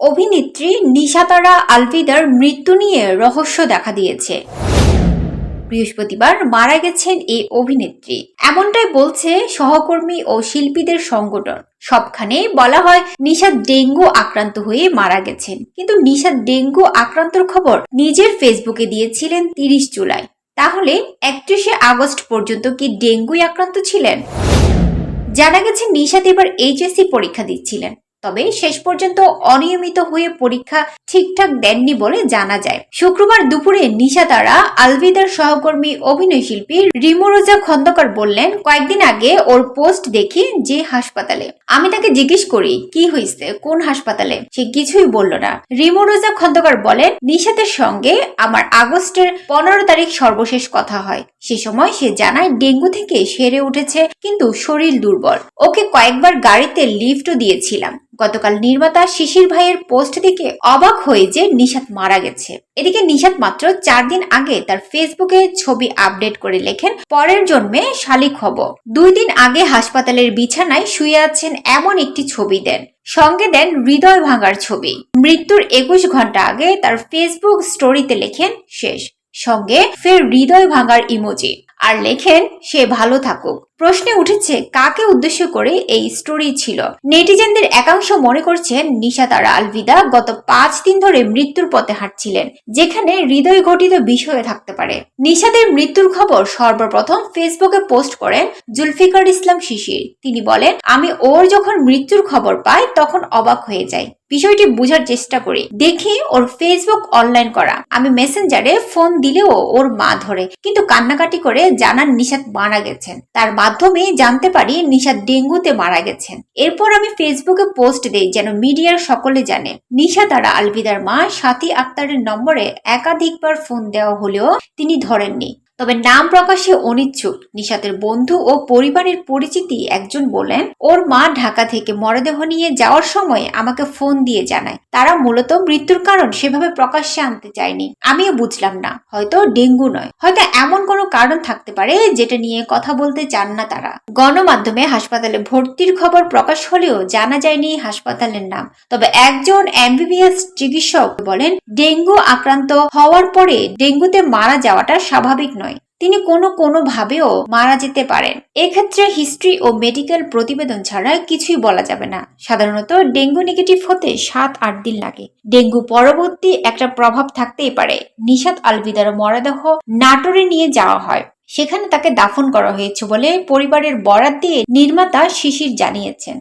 অভিনেত্রী নিশাতারা আলভিদার মৃত্যু নিয়ে রহস্য দেখা দিয়েছে। বৃহস্পতিবার মারা গেছেন এই অভিনেত্রী। এমনটাই বলছে সহকর্মী ও শিল্পীদের সংগঠন। সবখানে বলা হয়, নিশা ডেঙ্গু আক্রান্ত হয়ে মারা গেছেন। কিন্তু নিশা ডেঙ্গু আক্রান্তর খবর নিজের ফেসবুকে দিয়েছিলেন তিরিশ জুলাই। তাহলে একত্রিশে আগস্ট পর্যন্ত কি ডেঙ্গুই আক্রান্ত ছিলেন? জানা গেছে নিশাদ এবার এইচএসসি পরীক্ষা দিচ্ছিলেন। তবে শেষ পর্যন্ত অনিয়মিত হয়ে পরীক্ষা ঠিকঠাক দেননি বলে জানা যায়। শুক্রবার দুপুরে নিশা তারা আলভিদার সহকর্মী, অভিনয় শিল্পী রিমোরোজা খন্দকার বললেন, কয়েকদিন আগে ওর পোস্ট দেখি যে হাসপাতালে। আমি তাকে জিজ্ঞেস করি, কি হয়েছে কোন হাসপাতালে? সে কিছুই বলল না। রিমোরোজা খন্দকার বলেন নিশাতের সঙ্গে আমার আগস্টের পনেরো তারিখ সর্বশেষ কথা হয়। সে সময় সে জানায়, ডেঙ্গু থেকে সেরে উঠেছে, কিন্তু শরীর দুর্বল। ওকে কয়েকবার গাড়িতে লিফটও দিয়েছিলাম। গতকাল নির্মাতা শিশির ভাইয়ের পোস্ট দেখে অবাক হয়ে যে নিশাত মারা গেছে। এদিকে নিশাত মাত্র চার দিন আগে তার ফেসবুকে ছবি আপডেট করে লেখেন, পরের জন্মে শালিক হব। দুই দিন আগে হাসপাতালের বিছানায় শুয়ে আছেন এমন একটি ছবি দেন। সঙ্গে দেন হৃদয় ভাঙার ছবি। মৃত্যুর একুশ ঘণ্টা আগে তার ফেসবুক স্টোরিতে লেখেন, শেষ। সঙ্গে ফের হৃদয় ভাঙার ইমোজি আর লেখেন, সে ভালো থাকুক। প্রশ্নে উঠেছে, কাকে উদ্দেশ্য করে এই স্টোরি ছিল? নেটিজেনদের একাংশ মনে করছেন নিশা তারা আলভিদা গত পাঁচ দিন ধরে মৃত্যুর পথে হাঁটছিলেন, যেখানে হৃদয় ঘটিত বিষয়ে থাকতে পারে। নিশাদের মৃত্যুর খবর সর্বপ্রথম ফেসবুকে পোস্ট করেন জুলফিকার ইসলাম শিশির। তিনি বলেন, আমি ওর যখন মৃত্যুর খবর পাই, তখন অবাক হয়ে যাই। বিষয়টি বোঝার চেষ্টা করি। দেখি ওর ফেসবুক অনলাইন করা। আমি মেসেঞ্জারে ফোন দিলেও ওর মা ধরে। কিন্তু কান্নাকাটি করে জানান নিশাদ মারা গেছেন। তার মাধ্যমে জানতে পারি নিশা ডেঙ্গুতে মারা গেছেন। এরপর আমি ফেসবুকে পোস্ট দিই যেন মিডিয়ার সকলে জানে। নিশা দ্বারা আলবিদার মা সাথী আক্তারের নম্বরে একাধিকবার ফোন দেওয়া হলেও তিনি ধরেননি। তবে নাম প্রকাশে অনিচ্ছুক। নিশাতের বন্ধু ও পরিবারের পরিচিতি একজন বলেন ওর মা ঢাকা থেকে মরদেহ নিয়ে যাওয়ার সময় আমাকে ফোন দিয়ে জানায়। তারা মূলত মৃত্যুর কারণ সেভাবে প্রকাশ্যে আনতে চায়নি। আমিও বুঝলাম না। হয়তো ডেঙ্গু নয়। হয়তো এমন কোনো কারণ থাকতে পারে যেটা নিয়ে কথা বলতে চান না তারা। গণমাধ্যমে হাসপাতালে ভর্তির খবর প্রকাশ হলেও জানা যায়নি হাসপাতালের নাম। তবে একজন এমবিবিএস চিকিৎসক বলেন, ডেঙ্গু আক্রান্ত হওয়ার পরে ডেঙ্গুতে মারা যাওয়াটা স্বাভাবিক নয়। তিনি কোনো কোনো ভাবেও মারা যেতে পারেন। এক্ষেত্রে হিস্ট্রি ও মেডিকেল প্রতিবেদন ছাড়া কিছুই বলা যাবে না। সাধারণত ডেঙ্গু নেগেটিভ হতে সাত আট দিন লাগে। ডেঙ্গু পরবর্তী একটা প্রভাব থাকতেই পারে। নিশাত আলবিদার মরদেহ নাটোরে নিয়ে যাওয়া হয়। সেখানে তাকে দাফন করা হয়েছে বলে পরিবারের বরাত দিয়ে নির্মাতা শিশির জানিয়েছেন।